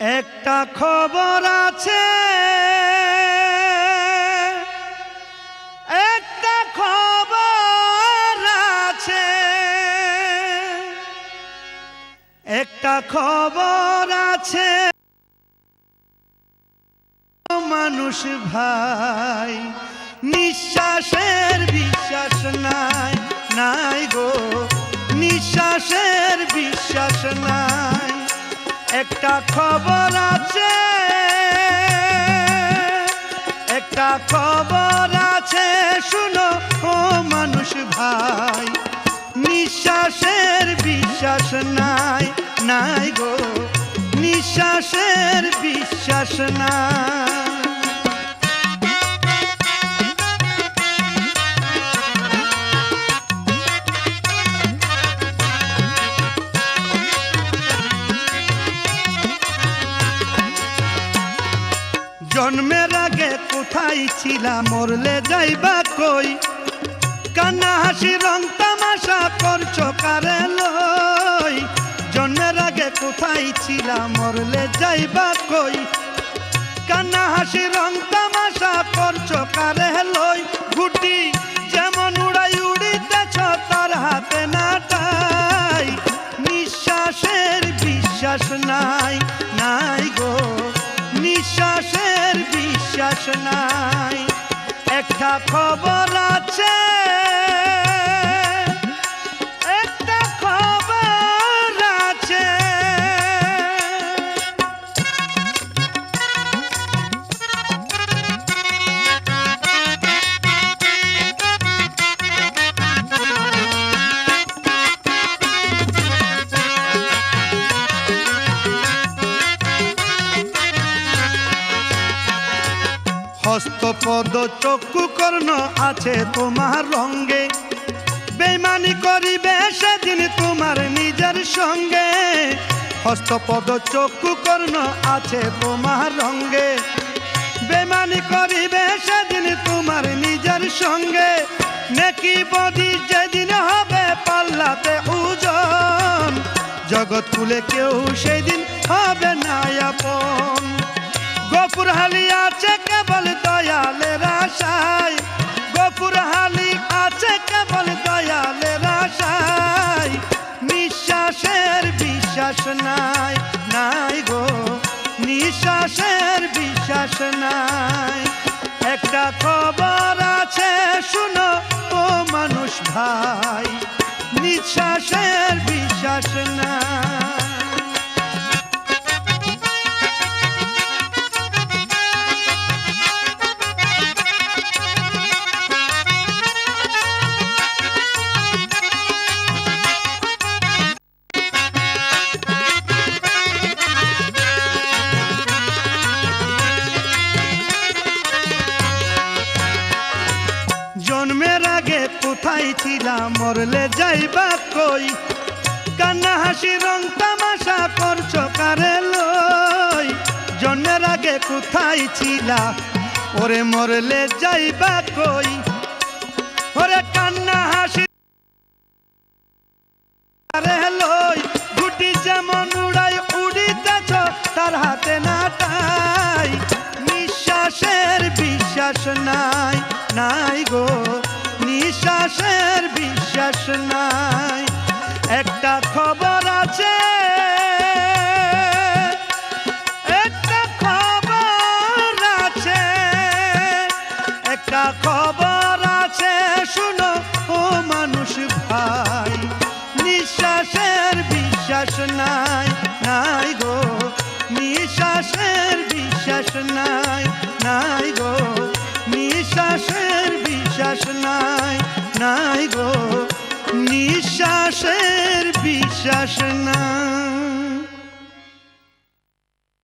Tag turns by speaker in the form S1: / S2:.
S1: একটা খবর আছে। একটা খবর আছে। একটা খবর আছে। মানুষ ভাই নিঃশ্বাসের বিশ্বাস নাই। একটা খবর আছে। একটা খবর আছে, শুনো ও মানুষ ভাই। নিঃশ্বাসের বিশ্বাস নাই নাই গো। নিঃশ্বাসের বিশ্বাস নাই। কোথায় ছিলাম মরলে যাইবা কই? কান্না, হাসি, রং তামাশা করছ কারে লই? জন্মের আগে কোথায় ছিলাম, মরলে যাইবা কই? কান্না, হাসি, রং তামাশা করছ কারে লই? গুটি যেমন উড়াই উড়িতেছ, তার হাতে নাটাই নিঃশ্বাসের বিশ্বাস নাই নাই গো। নিঃশ্বাসের বিশ্বাস নাই। একটা খবর হস্তপদ চক্ষু কর্ণ আছে তোমার রঙ্গে। বেমানি করিবে সেদিন তোমার নিজের সঙ্গে। হস্তপদ চক্ষু কর্ণ আছে তোমার রঙ্গে। বেমানি করিবে সেদিন তোমার নিজের সঙ্গে। নেকি বদি যেদিন হবে পাল্লাতে উজন। জগৎ কুলে কেউ সেদিন হবে না আপন। গফুর হালি আছে বিশ্বাস কোথায় ছিলাম মরলে যাইবা কই? কান্না হাসি, রং তামাশা করছ কারে লই? জন্মের আগে কোথায় ছিলা? ওরে মরলে যাইবা কই? ওরে কান্না হাসি আরে লই? গুটি যেমন উড়াই উড়িতেছ তার হাতে নাটাই নিঃশ্বাসের বিশ্বাস নাই নাই গো। বিশ্বাস নাই। একটা খবর আছে। একটা খবর আছে। একটা খবর আছে, শুনো ও মানুষ ভাই। নিঃশ্বাসের বিশ্বাস নাই। নাই